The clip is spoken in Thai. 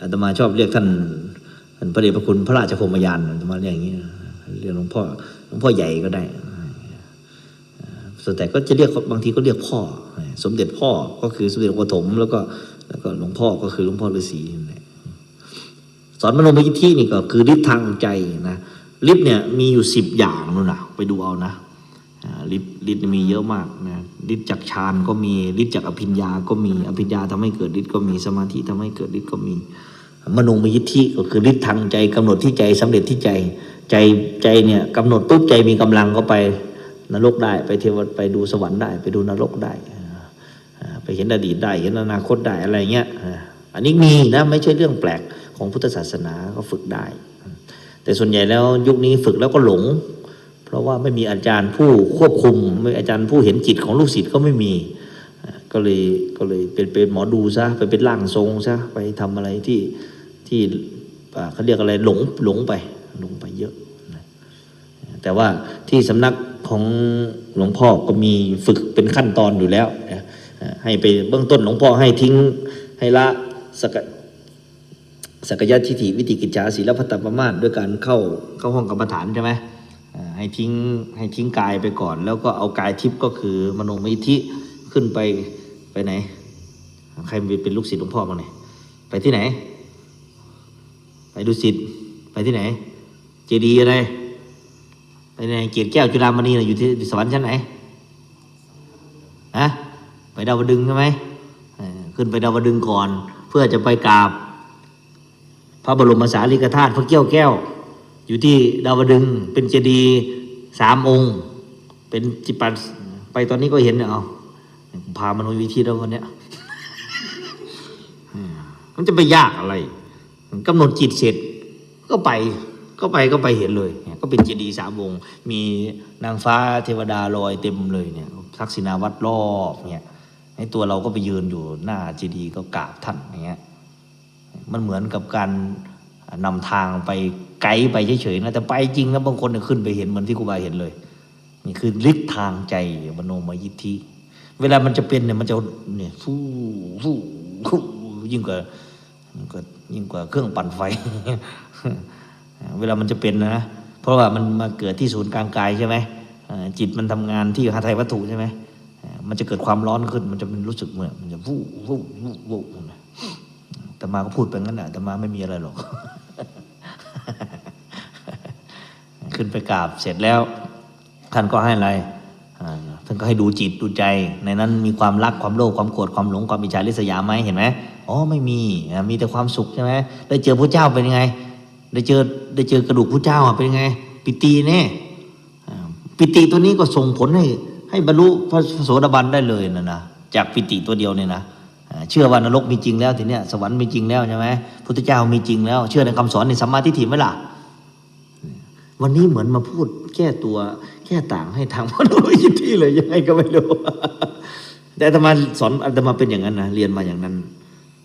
อาตมาชอบเรียกท่านท่านพระเดชพระคุณพระราชพรมยานอาตมาเรียกอย่างนี้เรียกหลวงพ่อหลวงพ่อใหญ่ก็ได้ส่วนแต่ก็จะเรียกบางทีก็เรียกพ่อ สมเด็จพ่อก็คือสมเด็จองค์ปฐมแล้วก็แล้วก็หลวงพ่อก็คือหลวงพ่อฤาษีสอนมโนมยิทธินี่ก็คือฤทธิ์ทางใจนะฤทธิ์เนี่ยมีอยู่สิบอย่างนู่นนะไปดูเอานะ ฤทธิ์ฤทธิ์มีเยอะมากนะฤทธิ์จากฌานก็มีฤทธิ์จากอภิญญาก็มีอภิญญาทำให้เกิดฤทธิ์ก็มีสมาธิทำให้เกิดฤทธิ์ก็มี มโนมยิทธิก็คือฤทธิ์ทางใจกำหนดที่ใจสำเร็จที่ใจใจใจเนี่ยกำหนดปุ๊บใจมีกำลังก็ไปนรกได้ไปเทวไปดูสวรรค์ได้ ไปดูนรกได้ ไปเห็นอดีตได้เห็นอนาคตได้อะไรเงี้ยอันนี้มีนะไม่ใช่เรื่องแปลกของพุทธศาสนาก็ฝึกได้ แต่ส่วนใหญ่แล้วยุคนี้ฝึกแล้วก็หลง เพราะว่าไม่มีอาจารย์ผู้ควบคุมไม่อาจารย์ผู้เห็นจิตของลูกศิษย์ก็ไม่มี ก็เลยก็เลยเป็นเป็นหมอดูซะไปเป็นร่างทรงซะไปทำอะไรที่ที่เขาเรียกอะไรหลงหลงไปหลงไปเยอะ แต่ว่าที่สำนักของหลวงพ่อก็มีฝึกเป็นขั้นตอนอยู่แล้วให้ไปเบื้องต้นหลวงพ่อให้ทิ้งให้ละสกสกยะทิฏฐิวิติกิจฉาศีลพัตตปมาด้วยการเข้าเข้าห้องกรรมฐานใช่ไหม ให้ทิ้งให้ทิ้งกายไปก่อน แล้วก็เอากายทิพย์ก็คือมโนมิทธิขึ้นไปไปไหน ใครเป็นลูกศิษย์หลวงพ่อบ้างเนี่ยไปที่ไหน ไปดูศิษย์ไปที่ไหน เจดีย์อะไรไปไหนเกียรติแก้วจุฬามณีนะอยู่ที่สวรรค์ชั้นไหนฮะไปดาวดึงใช่ไหมขึ้นไปดาวดึงก่อน เพื่อจะไปกราบ พระบรมสารีริกธาตุพระเกี้ยวแก้ว อยู่ที่ดาวดึงเป็นเจดีย์สามองค์ เป็นจิปัสไปตอนนี้ก็เห็นเนี่ยเอาพามโนวิธีแล้ววันเนี้ยมันจะไปยากอะไรกำหนดจิตเสร็จก็ไปก็ไปก็ไปเห็นเลยเนี่ยก็เป็นเจดีย์สามองค์มีนางฟ้าเทวดาลอยเต็มเลยเนี่ยทักษิณาวัดรอบเนี่ยให้ตัวเราก็ไปยืนอยู่หน้าเจดีย์ก็กราบท่านอย่างเงี้ยมันเหมือนกับการ นำทางไปไกด์ไปเฉยๆนะแต่ไปจริงนะบางคนเนี่ยขึ้นไปเห็นเหมือนที่ครูบาเห็นเลย นี่คือฤทธิ์ทางใจมโนมยิทธิเวลามันจะเป็นเนี่ยมันจะเนี่ยฟู่ฟู่ฟู่ยิ่งกว่ายิ่งกว่าเครื่องปั่นไฟ เวลามันจะเป็นนะเพราะว่ามันมาเกิดที่ศูนย์กลางกายใช่ไหมจิตมันทำงานที่หาไทยวัตถุใช่ไหมมันจะเกิดความร้อนขึ้น มันจะเป็นรู้สึกเหมือนมันจะฟู่ฟู่ฟู่ฟู่นะ ต่มาก็พูดไปงั้นแหละแต่มาไม่มีอะไรหรอก ขึ้นไปกราบเสร็จแล้ว ท่านก็ให้อะไรท่านก็ให้ดูจิตดูใจ ในนั้นมีความรักความโลภความโกรธความหลงความอิจฉาริษยาไหมเห็นไหมอ๋อไม่มีมีแต่ความสุขใช่ไหมได้เจอพระเจ้าเป็นยังไง ได้เจอได้เจอกระดูกพระเจ้าเป็นยังไง ปิติแน่อ่าปิติตัวนี้ก็ส่งผลให้ให้บรรลุพระโสดาบันได้เลยนะนะจากปิติตัวเดียวเนี่ยนะ เชื่อว่านรกมีจริงแล้วทีเนี้ยสวรรค์มีจริงแล้วใช่ไหมพุทธเจ้ามีจริงแล้ว เชื่อในคำสอนในสัมมาทิฏฐิไหมล่ะ วันนี้เหมือนมาพูดแก้ตัวแก้ต่างให้ทางมโนยิทธิเลยยังไงก็ไม่รู้แต่ธรรมาสอนอาตมาเป็นอย่างนั้นนะเรียนมาอย่างนั้น